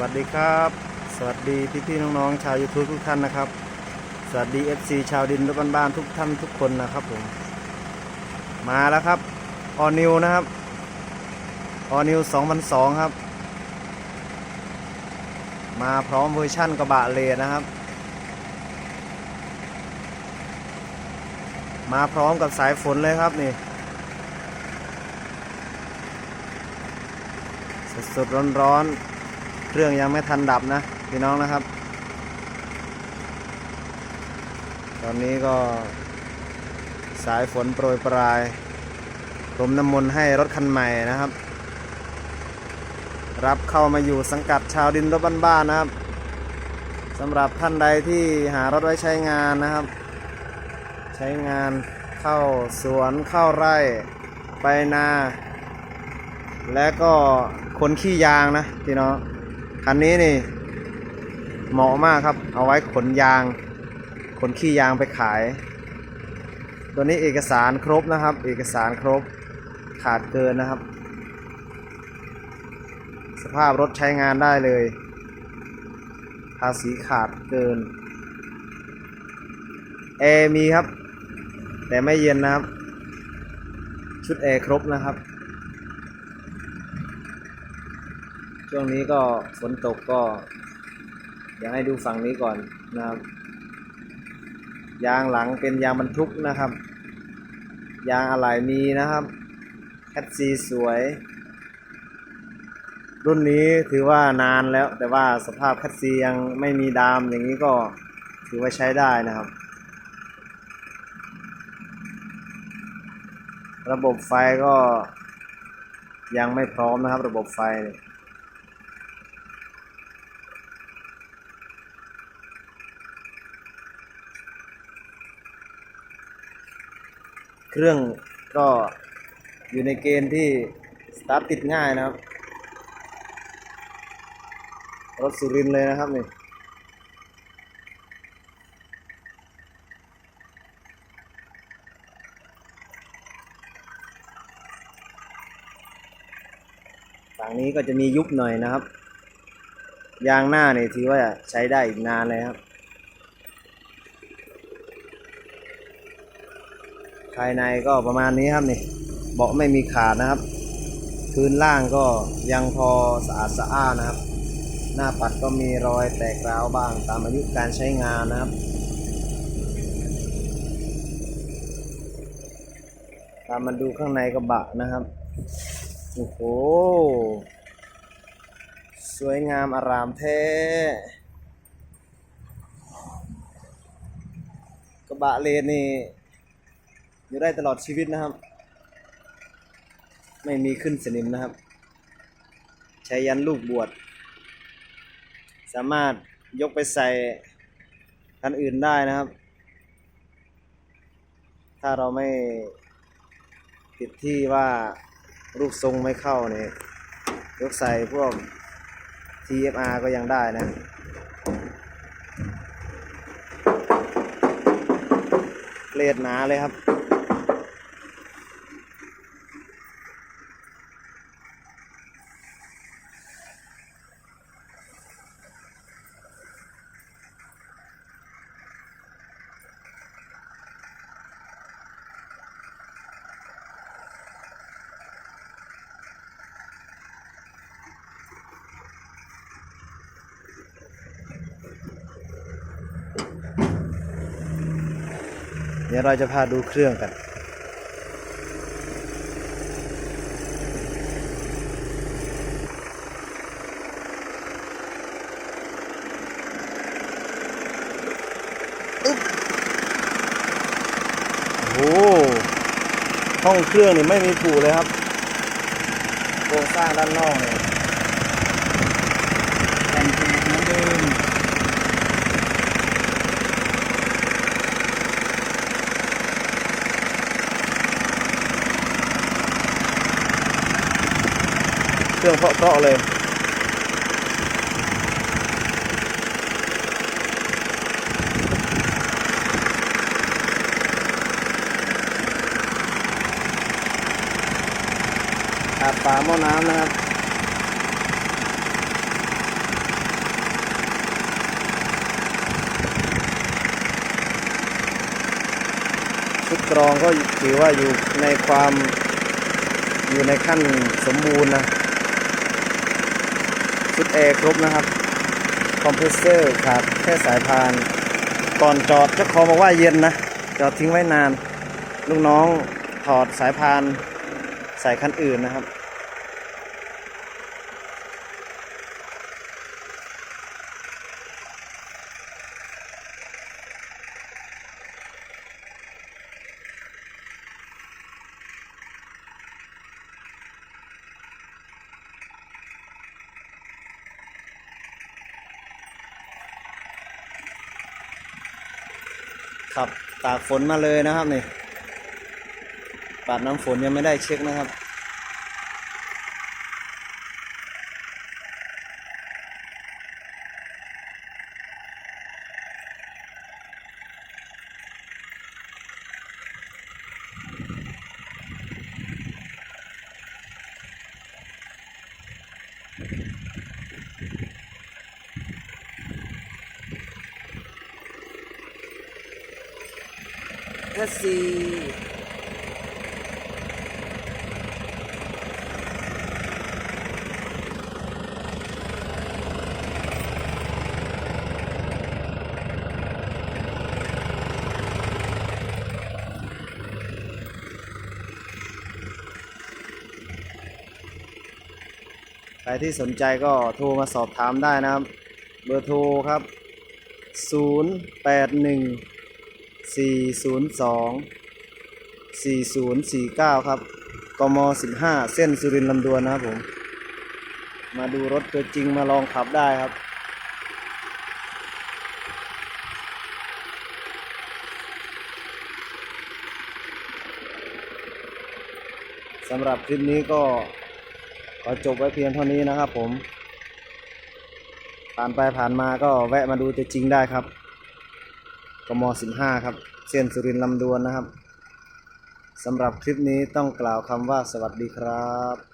วัสดีครับ สวัสดีพี่พี่ๆน้องๆชาว YouTube ทุกท่านนะครับ สวัสดี FC ชาวดินรถบ้านๆทุกท่านทุกคนนะครับผมมาแล้วครับออนิวนะครับออนิว2002 ครับ มาพร้อมเวอร์ชั่นกระบะเลนนะครับ มาพร้อมกับสายฝนเลยครับนี่สดๆร้อนๆ เครื่องยังไม่ทันดับนะพี่น้องนะครับ ตอนนี้ก็สายฝนโปรยปลายรมน้ำมนต์ให้รถคันใหม่นะครับ รับเข้ามาอยู่สังกัดชาวดินรถบ้านๆนะครับสำหรับท่านใดที่หารถไว้ใช้งานนะครับ ใช้งานเข้าสวนเข้าไร่ไปนา และก็คนขี้ยางนะพี่น้อง คันนี้นี่เหมาะมากครับ เอาไว้ขนยาง ขนขี้ยางไปขาย ตัวนี้เอกสารครบนะครับ เอกสารครบขาดเกินนะครับ สภาพรถใช้งานได้เลย ภาษีขาดเกินแอร์มีครับ แต่ไม่เย็นนะครับ ชุดแอร์ครบนะครับ ช่วงนี้ก็ฝนตกก็ อยากให้ดูฝั่งนี้ก่อนนะครับ ยางหลังเป็นยางบรรทุกนะครับ ยางอะไหล่มีนะครับแคทซีสวย รุ่นนี้ถือว่านานแล้ว แต่ว่าสภาพแคทซียังไม่มีดามอย่างนี้ก็ถือว่าใช้ได้นะครับ ระบบไฟก็ยังไม่พร้อมนะครับ ระบบไฟเนี่ย เครื่องก็อยู่ในเกณฑ์ที่สตาร์ทติดง่ายนะครับ รถสุรินเลยนะครับนี่ฝั่งนี้ก็จะมียุบหน่อยนะครับ ยางหน้าเนี่ยถือว่าใช้ได้อีกนานเลยครับ ภายในก็ประมาณนี้ครับนี่เบาะไม่มีขาดนะครับ พื้นล่างก็ยังพอสะอาดสะอ้านนะครับ หน้าปัดก็มีรอยแตกร้าวบ้างตามอายุการใช้งานนะครับ ตามมาดูข้างในกระบะนะครับโอ้โหสวยงามอารามแท้กระบะเลนนี่ อยู่ได้ตลอดชีวิตนะครับ ไม่มีขึ้นสนิมนะครับ ใช้ยันลูกบวชสามารถยกไปใส่คันอื่นได้นะครับ ถ้าเราไม่ติดที่ว่ารูปทรงไม่เข้าเนี่ยยกใส่พวก TFR ก็ยังได้นะเกรดหนาเลยครับ ดี๋ยวเราจะพาดูเครื่องกัน โอ้โหห้องเครื่องนี่ไม่มีผูเลยครับโครงสร้างด้านนอกเนี่ย เครื่องเพาะๆเลยอาป่าหม้อน้ำนะครับชุดกรองก็ถือว่าอยู่ในความอยู่ในขั้นสมบูรณ์นะ ชุดแอร์ครบนะครับ คอมเพรสเซอร์ขาดแค่สายพาน ก่อนจอดเจ้าของบอกว่าเย็นนะ จอดทิ้งไว้นาน ลูกน้องถอดสายพานใส่คันอื่นนะครับ ขับตากฝนมาเลยนะครับนี่ปาดน้ำฝนยังไม่ได้เช็คนะครับก็ สีใครที่สนใจก็โทรมาสอบถามได้นะครับ เบอร์โทรครับ 081 402 4049 ครับกม15 เส้นสุรินทร์ลำดวนนะครับผม มาดูรถตัวจริงมาลองขับได้ครับสำหรับคลิปนี้ก็ขอจบไว้เพียงเท่านี้นะครับผม ผ่านไปผ่านมาก็แวะมาดูตัวจริงได้ครับ กม15 ครับ เส้นสุรินทร์ลำดวนนะครับสำหรับคลิปนี้ต้องกล่าวคำว่าสวัสดีครับ